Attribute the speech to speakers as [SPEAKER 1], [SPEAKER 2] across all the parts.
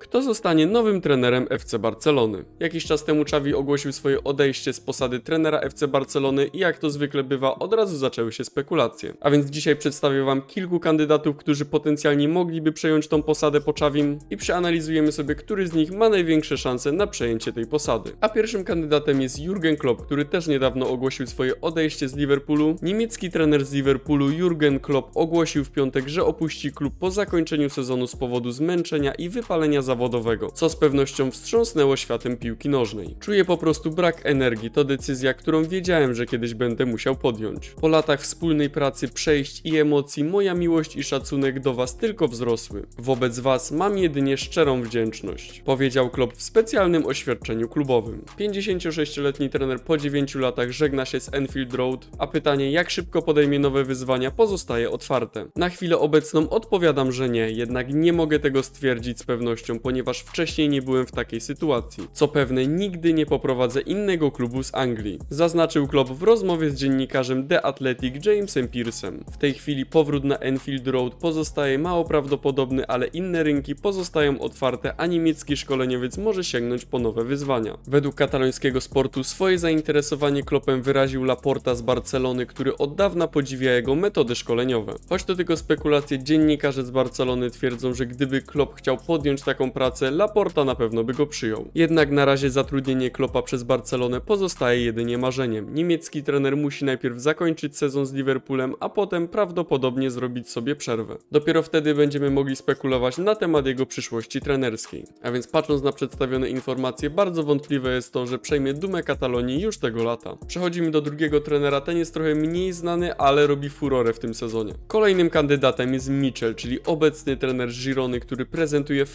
[SPEAKER 1] Kto zostanie nowym trenerem FC Barcelony? Jakiś czas temu Xavi ogłosił swoje odejście z posady trenera FC Barcelony i jak to zwykle bywa, od razu zaczęły się spekulacje. A więc dzisiaj przedstawię wam kilku kandydatów, którzy potencjalnie mogliby przejąć tą posadę po Xavim i przeanalizujemy sobie, który z nich ma największe szanse na przejęcie tej posady. A pierwszym kandydatem jest Jurgen Klopp, który też niedawno ogłosił swoje odejście z Liverpoolu. Niemiecki trener z Liverpoolu Jurgen Klopp ogłosił w piątek, że opuści klub po zakończeniu sezonu z powodu zmęczenia i wypalenia zawodowego, co z pewnością wstrząsnęło światem piłki nożnej. Czuję po prostu brak energii, to decyzja, którą wiedziałem, że kiedyś będę musiał podjąć. Po latach wspólnej pracy, przejść i emocji, moja miłość i szacunek do Was tylko wzrosły. Wobec Was mam jedynie szczerą wdzięczność, powiedział Klopp w specjalnym oświadczeniu klubowym. 56-letni trener po 9 latach żegna się z Enfield Road, a pytanie jak szybko podejmie nowe wyzwania pozostaje otwarte. Na chwilę obecną odpowiadam, że nie, jednak nie mogę tego stwierdzić z pewnością, ponieważ wcześniej nie byłem w takiej sytuacji. Co pewne, nigdy nie poprowadzę innego klubu z Anglii, zaznaczył Klopp w rozmowie z dziennikarzem The Athletic Jamesem Pearsem. W tej chwili powrót na Enfield Road pozostaje mało prawdopodobny, ale inne rynki pozostają otwarte, a niemiecki szkoleniowiec może sięgnąć po nowe wyzwania. Według katalońskiego sportu swoje zainteresowanie Kloppem wyraził Laporta z Barcelony, który od dawna podziwia jego metody szkoleniowe. Choć to tylko spekulacje, dziennikarze z Barcelony twierdzą, że gdyby Klopp chciał podjąć taką pracę, Laporta na pewno by go przyjął. Jednak na razie zatrudnienie Kloppa przez Barcelonę pozostaje jedynie marzeniem. Niemiecki trener musi najpierw zakończyć sezon z Liverpoolem, a potem prawdopodobnie zrobić sobie przerwę. Dopiero wtedy będziemy mogli spekulować na temat jego przyszłości trenerskiej. A więc patrząc na przedstawione informacje, bardzo wątpliwe jest to, że przejmie dumę Katalonii już tego lata. Przechodzimy do drugiego trenera, ten jest trochę mniej znany, ale robi furorę w tym sezonie. Kolejnym kandydatem jest Mitchell, czyli obecny trener Girony, który prezentuje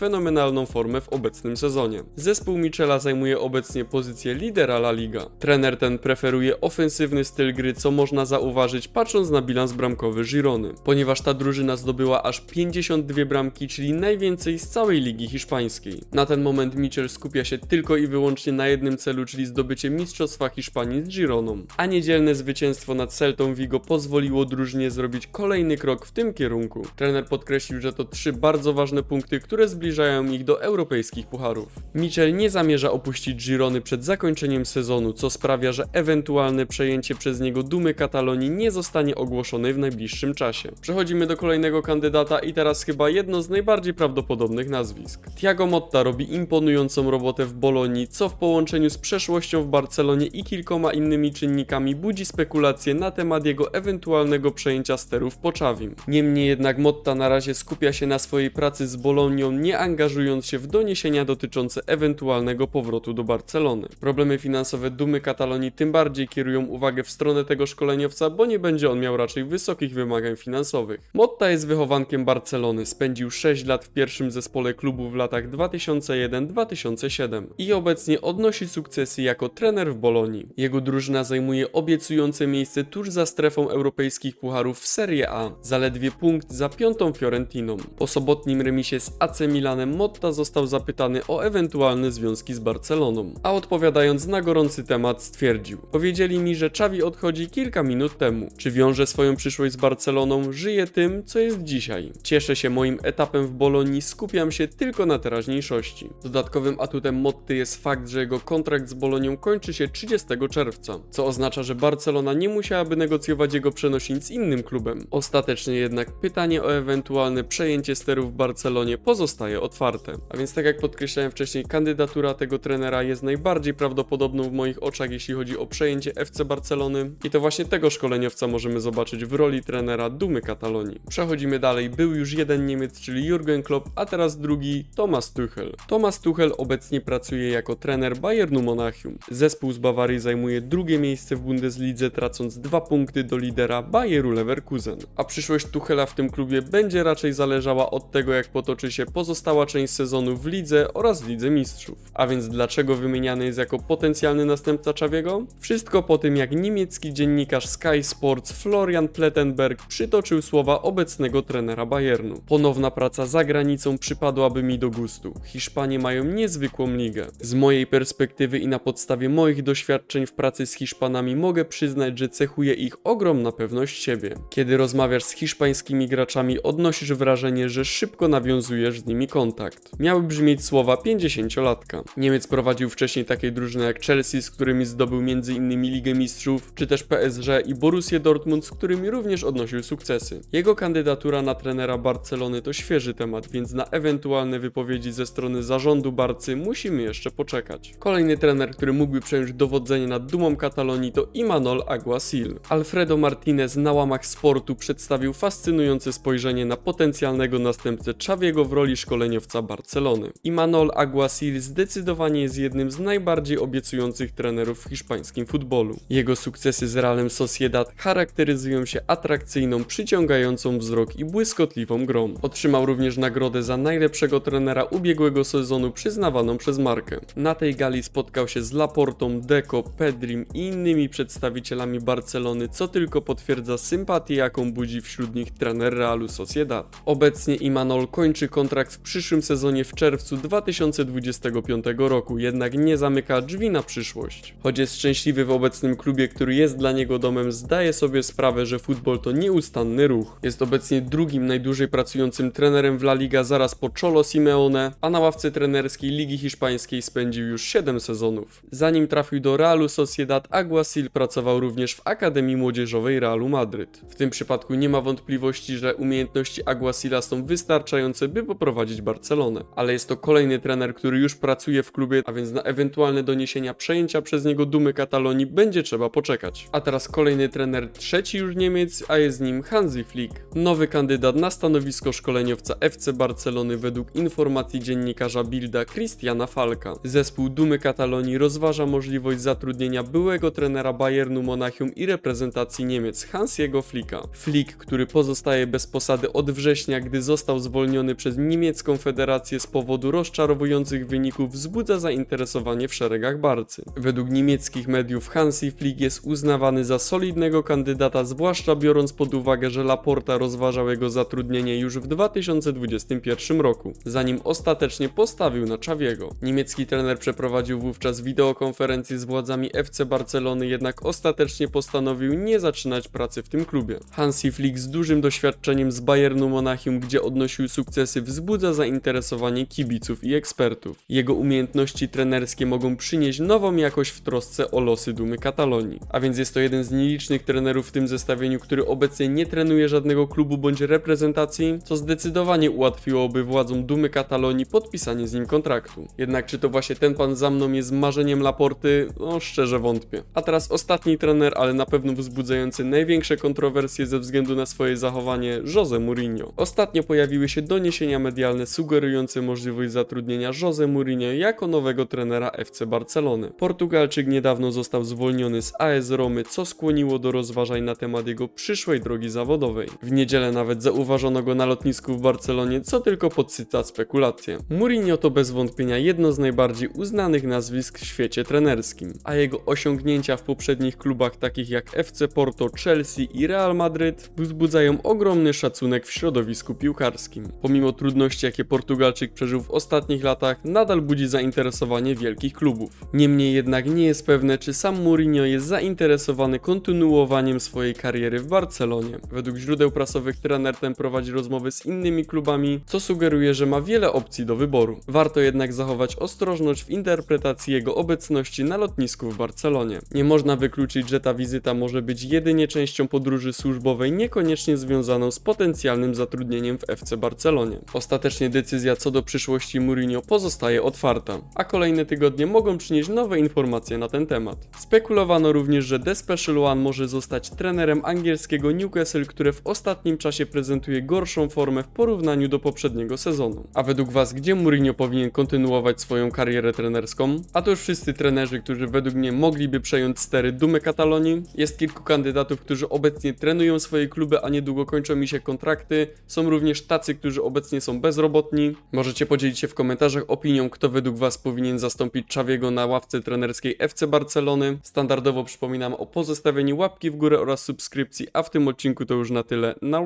[SPEAKER 1] fenomenalną formę w obecnym sezonie. Zespół Michela zajmuje obecnie pozycję lidera La Liga. Trener ten preferuje ofensywny styl gry, co można zauważyć patrząc na bilans bramkowy Girony, ponieważ ta drużyna zdobyła aż 52 bramki, czyli najwięcej z całej ligi hiszpańskiej. Na ten moment Mitchell skupia się tylko i wyłącznie na jednym celu, czyli zdobycie Mistrzostwa Hiszpanii z Gironą. A niedzielne zwycięstwo nad Celtą Vigo pozwoliło drużynie zrobić kolejny krok w tym kierunku. Trener podkreślił, że to trzy bardzo ważne punkty, które zbliżają ich do europejskich pucharów. Mitchell nie zamierza opuścić Girony przed zakończeniem sezonu, co sprawia, że ewentualne przejęcie przez niego dumy Katalonii nie zostanie ogłoszone w najbliższym czasie. Przechodzimy do kolejnego kandydata i teraz chyba jedno z najbardziej prawdopodobnych nazwisk. Thiago Motta robi imponującą robotę w Bolonii, co w połączeniu z przeszłością w Barcelonie i kilkoma innymi czynnikami budzi spekulacje na temat jego ewentualnego przejęcia sterów po Czawim. Niemniej jednak Motta na razie skupia się na swojej pracy z Bolonią, nie angażując się w doniesienia dotyczące ewentualnego powrotu do Barcelony. Problemy finansowe dumy Katalonii tym bardziej kierują uwagę w stronę tego szkoleniowca, bo nie będzie on miał raczej wysokich wymagań finansowych. Motta jest wychowankiem Barcelony, spędził 6 lat w pierwszym zespole klubu w latach 2001-2007 i obecnie odnosi sukcesy jako trener w Bolonii. Jego drużyna zajmuje obiecujące miejsce tuż za strefą europejskich pucharów w Serie A, zaledwie punkt za piątą Fiorentiną. Po sobotnim remisie z AC Milanem Motta został zapytany o ewentualne związki z Barceloną, a odpowiadając na gorący temat stwierdził: Powiedzieli mi, że Xavi odchodzi kilka minut temu. Czy wiąże swoją przyszłość z Barceloną? Żyję tym, co jest dzisiaj. Cieszę się moim etapem w Bolonii, skupiam się tylko na teraźniejszości. Dodatkowym atutem Motty jest fakt, że jego kontrakt z Bolonią kończy się 30 czerwca, co oznacza, że Barcelona nie musiałaby negocjować jego przenosin z innym klubem. Ostatecznie jednak pytanie o ewentualne przejęcie sterów w Barcelonie pozostaje otwarte. A więc tak jak podkreślałem wcześniej, kandydatura tego trenera jest najbardziej prawdopodobną w moich oczach, jeśli chodzi o przejęcie FC Barcelony i to właśnie tego szkoleniowca możemy zobaczyć w roli trenera Dumy Katalonii. Przechodzimy dalej, był już jeden Niemiec, czyli Jurgen Klopp, a teraz drugi Thomas Tuchel. Thomas Tuchel obecnie pracuje jako trener Bayernu Monachium. Zespół z Bawarii zajmuje drugie miejsce w Bundeslidze, tracąc dwa punkty do lidera Bayeru Leverkusen. A przyszłość Tuchela w tym klubie będzie raczej zależała od tego, jak potoczy się pozostała część sezonu w lidze oraz lidze mistrzów. A więc dlaczego wymieniany jest jako potencjalny następca Czawiego? Wszystko po tym, jak niemiecki dziennikarz Sky Sports Florian Plettenberg przytoczył słowa obecnego trenera Bayernu. Ponowna praca za granicą przypadłaby mi do gustu. Hiszpanie mają niezwykłą ligę. Z mojej perspektywy i na podstawie moich doświadczeń w pracy z Hiszpanami mogę przyznać, że cechuje ich ogromna pewność siebie. Kiedy rozmawiasz z hiszpańskimi graczami, odnosisz wrażenie, że szybko nawiązujesz z nimi kontakt. Kontrakt. Miały brzmieć słowa 50-latka. Niemiec prowadził wcześniej takie drużyny jak Chelsea, z którymi zdobył m.in. Ligę Mistrzów, czy też PSG i Borussię Dortmund, z którymi również odnosił sukcesy. Jego kandydatura na trenera Barcelony to świeży temat, więc na ewentualne wypowiedzi ze strony zarządu Barcy musimy jeszcze poczekać. Kolejny trener, który mógłby przejąć dowodzenie nad dumą Katalonii to Imanol Aguasil. Alfredo Martinez na łamach sportu przedstawił fascynujące spojrzenie na potencjalnego następcę Xaviego w roli szkoleniowca Barcelony. Imanol Aguasil zdecydowanie jest jednym z najbardziej obiecujących trenerów w hiszpańskim futbolu. Jego sukcesy z Realem Sociedad charakteryzują się atrakcyjną, przyciągającą wzrok i błyskotliwą grą. Otrzymał również nagrodę za najlepszego trenera ubiegłego sezonu przyznawaną przez markę. Na tej gali spotkał się z Laportą, Deco, Pedrim i innymi przedstawicielami Barcelony, co tylko potwierdza sympatię, jaką budzi wśród nich trener Realu Sociedad. Obecnie Imanol kończy kontrakt w przyszłym sezonie w czerwcu 2025 roku, jednak nie zamyka drzwi na przyszłość. Choć jest szczęśliwy w obecnym klubie, który jest dla niego domem, zdaje sobie sprawę, że futbol to nieustanny ruch. Jest obecnie drugim najdłużej pracującym trenerem w La Liga zaraz po Cholo Simeone, a na ławce trenerskiej Ligi Hiszpańskiej spędził już 7 sezonów. Zanim trafił do Realu Sociedad, Aguasil pracował również w Akademii Młodzieżowej Realu Madryt. W tym przypadku nie ma wątpliwości, że umiejętności Aguasila są wystarczające, by poprowadzić Barcelonę. Ale jest to kolejny trener, który już pracuje w klubie, a więc na ewentualne doniesienia przejęcia przez niego dumy Katalonii będzie trzeba poczekać. A teraz kolejny trener, trzeci już Niemiec, a jest nim Hansi Flick. Nowy kandydat na stanowisko szkoleniowca FC Barcelony według informacji dziennikarza Bilda Christiana Falka. Zespół Dumy Katalonii rozważa możliwość zatrudnienia byłego trenera Bayernu Monachium i reprezentacji Niemiec Hansiego Flicka. Flick, który pozostaje bez posady od września, gdy został zwolniony przez niemiecką federację z powodu rozczarowujących wyników, wzbudza zainteresowanie w szeregach Barcy. Według niemieckich mediów Hansi Flick jest uznawany za solidnego kandydata, zwłaszcza biorąc pod uwagę, że Laporta rozważał jego zatrudnienie już w 2021 roku, zanim ostatecznie postawił na Czawiego. Niemiecki trener przeprowadził wówczas wideokonferencję z władzami FC Barcelony, jednak ostatecznie postanowił nie zaczynać pracy w tym klubie. Hansi Flick z dużym doświadczeniem z Bayernu Monachium, gdzie odnosił sukcesy, wzbudza zainteresowanie kibiców i ekspertów. Jego umiejętności trenerskie mogą przynieść nową jakość w trosce o losy dumy Katalonii. A więc jest to jeden z nielicznych trenerów w tym zestawieniu, który obecnie nie trenuje żadnego klubu bądź reprezentacji, co zdecydowanie ułatwiłoby władzom dumy Katalonii podpisanie z nim kontraktu. Jednak czy to właśnie ten pan za mną jest marzeniem Laporty? No szczerze wątpię. A teraz ostatni trener, ale na pewno wzbudzający największe kontrowersje ze względu na swoje zachowanie, Jose Mourinho. Ostatnio pojawiły się doniesienia medialne sugerujące możliwość zatrudnienia Jose Mourinho jako nowego trenera FC Barcelony. Portugalczyk niedawno został zwolniony z AS Romy, co skłoniło do rozważań na temat jego przyszłej drogi zawodowej. W niedzielę nawet zauważono go na lotnisku w Barcelonie, co tylko podsyca spekulacje. Mourinho to bez wątpienia jedno z najbardziej uznanych nazwisk w świecie trenerskim, a jego osiągnięcia w poprzednich klubach takich jak FC Porto, Chelsea i Real Madryt wzbudzają ogromny szacunek w środowisku piłkarskim. Pomimo trudności, jakie Portugalczyk przeżył w ostatnich latach, nadal budzi zainteresowanie wielkich klubów. Niemniej jednak nie jest pewne, czy sam Mourinho jest zainteresowany kontynuowaniem swojej kariery w Barcelonie. Według źródeł prasowych trener ten prowadzi rozmowy z innymi klubami, co sugeruje, że ma wiele opcji do wyboru. Warto jednak zachować ostrożność w interpretacji jego obecności na lotnisku w Barcelonie. Nie można wykluczyć, że ta wizyta może być jedynie częścią podróży służbowej, niekoniecznie związaną z potencjalnym zatrudnieniem w FC Barcelonie. Ostatecznie decyzja co do przyszłości Mourinho pozostaje otwarta, a kolejne tygodnie mogą przynieść nowe informacje na ten temat. Spekulowano również, że The Special One może zostać trenerem angielskiego Newcastle, które w ostatnim czasie prezentuje gorszą formę w porównaniu do poprzedniego sezonu. A według Was, gdzie Mourinho powinien kontynuować swoją karierę trenerską? A to już wszyscy trenerzy, którzy według mnie mogliby przejąć stery dumy Katalonii. Jest kilku kandydatów, którzy obecnie trenują swoje kluby, a niedługo kończą mi się kontrakty. Są również tacy, którzy obecnie są bezrobotni. Możecie podzielić się w komentarzach opinią, kto według Was powinien zastąpić Czawiego na ławce trenerskiej FC Barcelony. Standardowo przypominam o pozostawieniu łapki w górę oraz subskrypcji, a w tym odcinku to już na tyle. Na